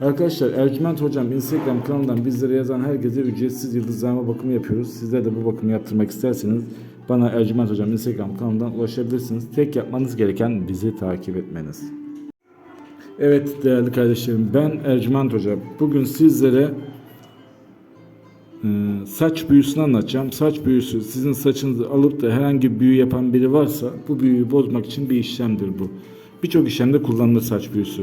Arkadaşlar Ercüment Hocam Instagram kanalından bizlere yazan herkese ücretsiz yıldızlama bakımı yapıyoruz. Sizler de bu bakımı yaptırmak isterseniz bana Ercüment Hocam Instagram kanalından ulaşabilirsiniz. Tek yapmanız gereken bizi takip etmeniz. Evet değerli kardeşlerim ben Ercüment Hoca. Bugün sizlere e, saç büyüsünü anlatacağım. Saç büyüsü sizin saçınızı alıp da herhangi bir büyü yapan biri varsa bu büyüyü bozmak için bir işlemdir bu. Birçok işlemde kullanılır saç büyüsü.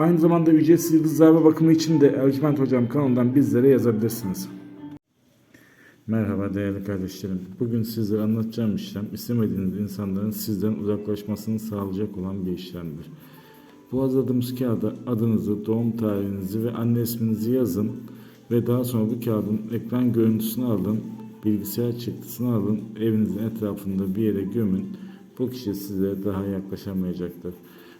Aynı zamanda ücretsiz yıldızlarma bakımı için de Ercüment Hocam kanalından bizlere yazabilirsiniz. Merhaba değerli kardeşlerim. Bugün sizlere anlatacağım işlem istemediğiniz insanların sizden uzaklaşmasını sağlayacak olan bir işlemdir. Bu hazırladığımız kağıda adınızı, doğum tarihinizi ve anne isminizi yazın ve daha sonra bu kağıdın ekran görüntüsünü alın, bilgisayar çıktısını alın, evinizin etrafında bir yere gömün. Bu kişi size daha yaklaşamayacaktır.